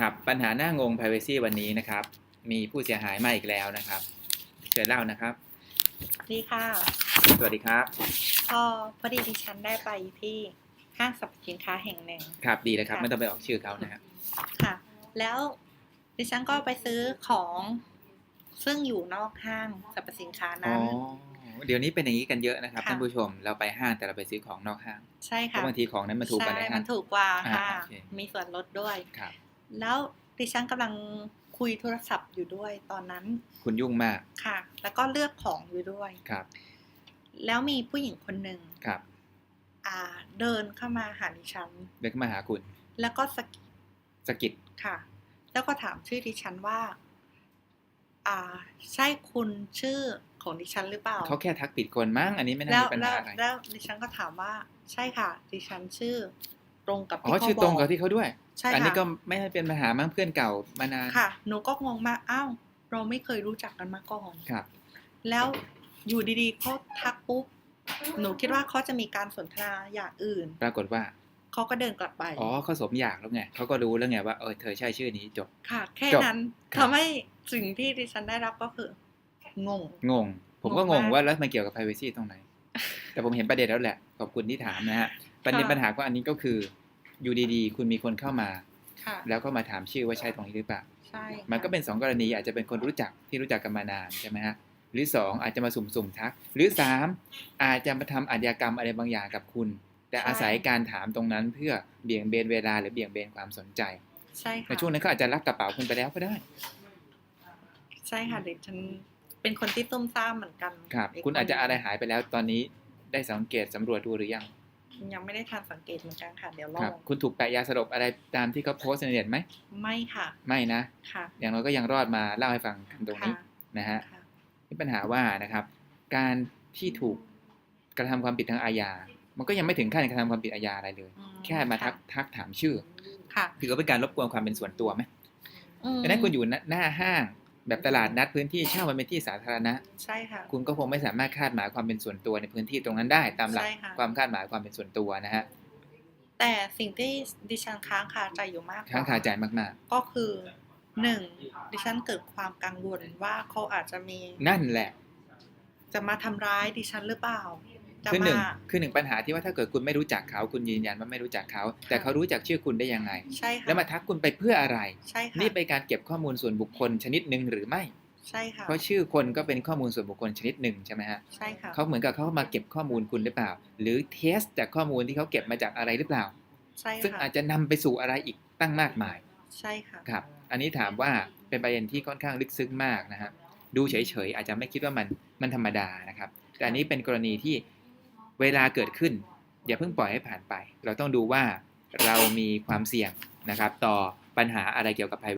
ครับปัญหาหน้างง privacy วันนี้นะครับ มีผู้เสียหายมาอีกแล้วนะครับเชิญเล่านะครับ ดีค่ะสวัสดีครับก็พอดีดิฉันได้ไปที่ห้างสรรพสินค้าแห่งหนึ่ง ครับดีเลยครับ ค่ะ ไม่ต้องไปออกชื่อเขานะครับค่ะ แล้วดิฉันก็ไปซื้อของซึ่งอยู่นอกห้างสรรพสินค้าอ๋อนั้น เดี๋ยวนี้เป็นอย่างนี้กันเยอะนะครับค่ะ ท่านผู้ชมเราไปห้างแต่เราไปซื้อของนอกห้างใช่เพค่ะราะบางทีของนั้นมันถูกกว่าใช่ในห้ามัง นถูกกว่าอ่าค่ะ โอเค มีส่วนลดด้วย ครับ แล้วดิฉันกำลังคุยโทรศัพท์อยู่ด้วยตอนนั้น คุณยุ่งมากค่ะ แล้วก็เลือกของอยู่ด้วยครับ แล้วมีผู้หญิงคนหนึ่งครับ อ่า เดินเข้ามาหาดิฉัน เดินเข้ามาหาคุณ แล้วก็สะกิดสะกิดค่ะ แล้วก็ถามชื่อดิฉันว่า อ่า ใช่คุณชื่อของดิฉันหรือเปล่าเขาแค่ทักผิดคนมั้งอันนี้ไม่น่าแล้วมีปัญแล้หาวอะไรแล้วดิฉันก็ถามว่า ใช่ค่ะ ดิฉันชื่อ ตรงกับอ๋ที่อเขาชื่อบอกตรงกับที่เขาด้วย ใช่อันี้ค่ะก็ไม่ให้เป็นปัญหามั้งเพื่อนเก่ามานานค่ะ หนูก็งงมากอ้าวเราไม่เคยรู้จักกันมาก่อน ครับ แล้วอยู่ดีๆเขาทักปุ๊บ หนูคิดว่าเขาจะมีการสนทนาอย่างอื่น ปรากฏว่า เขาก็เดินกลับไป อ๋อเขาสมอยากแล้วไงเขาก็รู้แล้วไงว่าเออเธอใช่ชื่อนี้จบ ค่ะ แค่จบนั้นครับ ทำให้สิ่งที่ดิฉันได้รับก็คืองง งง ผมก็งงงงมาก ว่าแล้วมันเกี่ยวกับ privacy ตรงไหน แต่ผมเห็นประเด็นแล้วแหละ ขอบคุณที่ถามนะฮะ ประเด็นค่ะปัญหาก็อันนี้ก็คืออยู่ดีๆ คุณมีคนเข้ามาค่ะแล้วก็มาถามชื่อว่าใช่ตรงนี้หรือเปล่าใช่ค่ะมันก็เป็นสองกรณีอาจจะเป็นคนรู้จักที่รู้จักกันมานานใช่ไหมฮะหรือสองอาจจะมาสุ่มๆทัก หรือสามอาจจะมาทำอาชญากรรมอะไรบางอย่างกับคุณ แต่อาศัยการถามตรงนั้นเพื่อเบี่ยงเบนเวลาหรือเบี่ยงเบนความสนใจใช่ค่ะในช่วงนั้นเขาอาจจะลักกระเป๋าคุณไปแล้วก็ได้ ใช่ค่ะเด็กฉันเป็นคนที่ตุ้มซ่ามเหมือนกันครับกคุณอาจจะนหอะไรนึ่งหายไปแล้วตอนนี้ได้สังเกตสำรวจดูหรือยัง ยังไม่ได้ทันสังเกตเหมือนกันค่ะเดี๋ยวลอครับงคุณถูกแปะยาสลบอะไรตามที่เขาโพสต์ในเน็ตไหมไม่ค่ะ ไม่นะค่ะ อย่างน้อยก็ยังรอดมาเล่าให้ฟังกันตรงนี้ค่ะนะฮะค่ะนี่ปัญหาว่านะครับ การที่ถูกกระทำความผิดทางอาญา มันก็ยังไม่ถึงขั้นกระทำความผิดอาญาอะไรเลยอืแค่มาทักค่ะทักถามชื่อค่ะถือว่าเป็นการรบกวนความเป็นส่วนตัวไหมอืมดังนั้นคุณอยู่หน้าห้าง แบบตลาดนัดพื้นที่เช่ามันเป็นที่สาธารณะ ใช่ค่ะ คุณก็คงไม่สามารถคาดหมายความเป็นส่วนตัวในพื้นที่ตรงนั้นได้ ตามหลักใช่ค่ะความคาดหมายความเป็นส่วนตัวนะฮะแต่สิ่งที่ดิฉันค้างคาใจอยู่มากกว่ค้างคาใจมากก็คือหนึ่งดิฉันเกิดความกังวลว่าเขาอาจจะมีๆนั่นแหละ จะมาทำร้ายดิฉันหรือเปล่าจะ คือหนึ่งมาคือหนึ่งปัญหาที่ว่าถ้าเกิดคุณไม่รู้จักเขาคุณยืนยันว่าไม่รู้จักเขา แต่เขารู้จักชื่อคุณได้ยังไง ใช่ค่ะแล้วมาทักคุณไปเพื่ออะไร ใช่ค่ะนี่เป็นการเก็บข้อมูลส่วนบุคคลชนิดหนึ่งหรือไม่ ใช่ค่ะเพราะชื่อคนก็เป็นข้อมูลส่วนบุคคลชนิดหนึ่งใช่ไหมฮะใช่ค่ะเขาเหมือนกับเขามาเก็บข้อมูลคุณหรือเปล่า หรือเทสจากข้อมูลที่เขาเก็บมาจากอะไรหรือเปล่า ใช่ซึ่งค่ะอาจจะนำไปสู่อะไรอีกตั้งมากมาย ใช่ค่ะครับ อันนี้ถามว่าเป็นประเด็นที่ค่อนข้างลึกซึ้งมากนะฮะดูเฉยๆอาจจะไม่คิดว่ามันมันธรรมดานะครับ แต่อันนี้เป็นกรณีที่ เวลาเกิดขึ้น อย่าเพิ่งปล่อยให้ผ่านไป เราต้องดูว่าเรามีความเสี่ยงนะครับ ต่อปัญหาอะไรเกี่ยวกับภัย